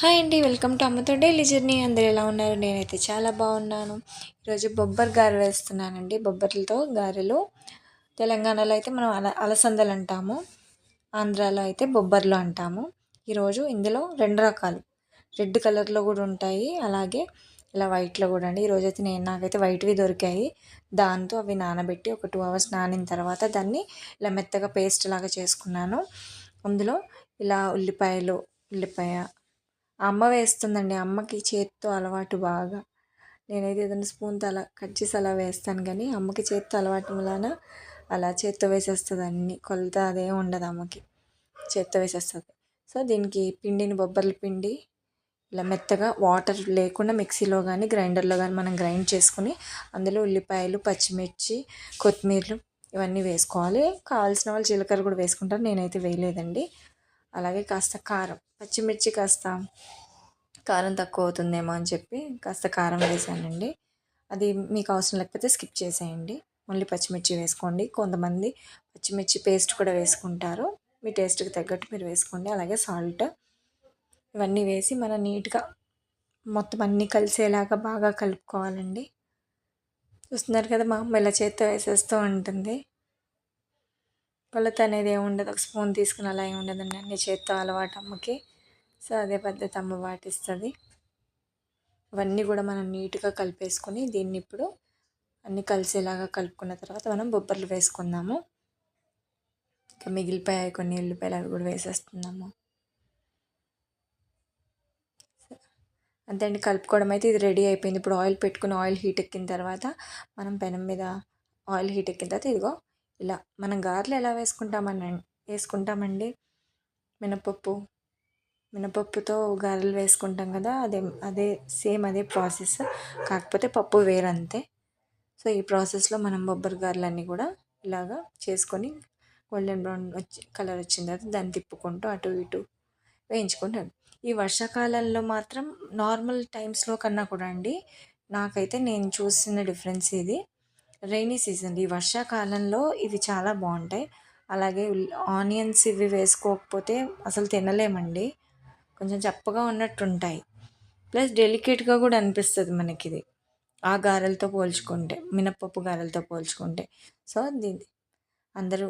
Hi అండి welcome to అమ్మతో daily journey. అందరు ఎలా ఉన్నారు? నేనైతే చాలా బాగున్నాను. ఈరోజు బొబ్బర్ గారెలు వేస్తున్నానండి. బొబ్బర్లతో గారెలు. తెలంగాణలో అయితే మనం అల అలసందలు అంటాము. ఆంధ్రాలో అయితే బొబ్బర్లు అంటాము. ఈరోజు ఇందులో రెండు రకాలు. రెడ్ కలర్లో కూడా ఉంటాయి. అలాగే ఇలా వైట్లో కూడా అండి. ఈరోజు అయితే నేను నాకైతే వైట్వి దొరికాయి. దాంతో అవి నానబెట్టి ఒక టూ అవర్స్ నానిన తర్వాత దాన్ని ఇలా మెత్తగా పేస్ట్ లాగా చేసుకున్నాను. అందులో ఇలా ఉల్లిపాయలు ఉల్లిపాయ అమ్మ వేస్తుందండి. అమ్మకి చేత్తో అలవాటు బాగా. నేనైతే ఏదైనా స్పూన్తో అలా కట్ చేసి అలా వేస్తాను కానీ అమ్మకి చేత్తో అలవాటు వలన అలా చేత్తో వేసేస్తుంది అన్ని. కొలత అదే ఉండదు అమ్మకి. చేత్తో వేసేస్తుంది. సో దీనికి పిండిని బొబ్బర్ల పిండి ఇలా మెత్తగా వాటర్ లేకుండా మిక్సీలో కానీ గ్రైండర్లో కానీ మనం గ్రైండ్ చేసుకుని అందులో ఉల్లిపాయలు పచ్చిమిర్చి కొత్తిమీరలు ఇవన్నీ వేసుకోవాలి. కావాల్సిన వాళ్ళు జీలకర్ర కూడా వేసుకుంటారు. నేనైతే వేయలేదండి. అలాగే కాస్త కారం పచ్చిమిర్చి కాస్త కారం తక్కువ అవుతుందేమో అని చెప్పి కాస్త కారం వేసానండి. అది మీకు అవసరం లేకపోతే స్కిప్ చేసేయండి. ఓన్లీ పచ్చిమిర్చి వేసుకోండి. కొంతమంది పచ్చిమిర్చి పేస్ట్ కూడా వేసుకుంటారు. మీ టేస్ట్కి తగ్గట్టు మీరు వేసుకోండి. అలాగే సాల్ట్ ఇవన్నీ వేసి మనం నీట్గా మొత్తం అన్నీ కలిసేలాగా బాగా కలుపుకోవాలండి. చూస్తున్నారు కదా మా అమ్మ ఇలా చేత్తో వేసేస్తూ ఉంటుంది. కొలత అనేది ఏమి ఉండదు. ఒక స్పూన్ తీసుకుని అలా ఏమి ఉండదండి అన్ని చేత్తో అలవాటు అమ్మకి. సో అదే పద్ధతి అమ్మ పాటిస్తుంది. ఇవన్నీ కూడా మనం నీట్గా కలిపేసుకొని దీన్ని ఇప్పుడు అన్నీ కలిసేలాగా కలుపుకున్న తర్వాత మనం బొబ్బర్లు వేసుకుందాము. ఇంకా మిగిలిపోయాయి కొన్ని ఉల్లిపాయలు అవి కూడా వేసేస్తున్నాము. అంతే అండి. కలుపుకోవడం అయితే ఇది రెడీ అయిపోయింది. ఇప్పుడు ఆయిల్ పెట్టుకుని ఆయిల్ హీట్ ఎక్కిన తర్వాత మనం పెనం మీద ఆయిల్ హీట్ ఎక్కిన తర్వాత ఇదిగో ఇలా మనం గారెలు ఎలా వేసుకుంటామని వేసుకుంటామండి? మినపప్పు. మినపప్పుతో గారెలు వేసుకుంటాం కదా అదే అదే సేమ్ అదే ప్రాసెస్. కాకపోతే పప్పు వేరంతే. సో ఈ ప్రాసెస్లో మనం బొబ్బరి గారెలన్నీ కూడా ఇలాగా చేసుకొని గోల్డెన్ బ్రౌన్ వచ్చి కలర్ వచ్చిన తర్వాత దాన్ని తిప్పుకుంటూ అటు ఇటు వేయించుకుంటాను. ఈ వర్షాకాలంలో మాత్రం నార్మల్ టైమ్స్లో కన్నా కూడా అండి నాకైతే నేను చూసిన డిఫరెన్స్ ఇది. రైనీ సీజన్ ఈ వర్షాకాలంలో ఇవి చాలా బాగుంటాయి. అలాగే ఆనియన్స్ ఇవి వేసుకోకపోతే అసలు తినలేమండి. కొంచెం చప్పగా ఉన్నట్టుంటాయి. ప్లస్ డెలికేట్గా కూడా అనిపిస్తుంది మనకి ఇది ఆ గారెలతో పోల్చుకుంటే మినప్పప్పు గారెలతో పోల్చుకుంటే. సో దీని అందరూ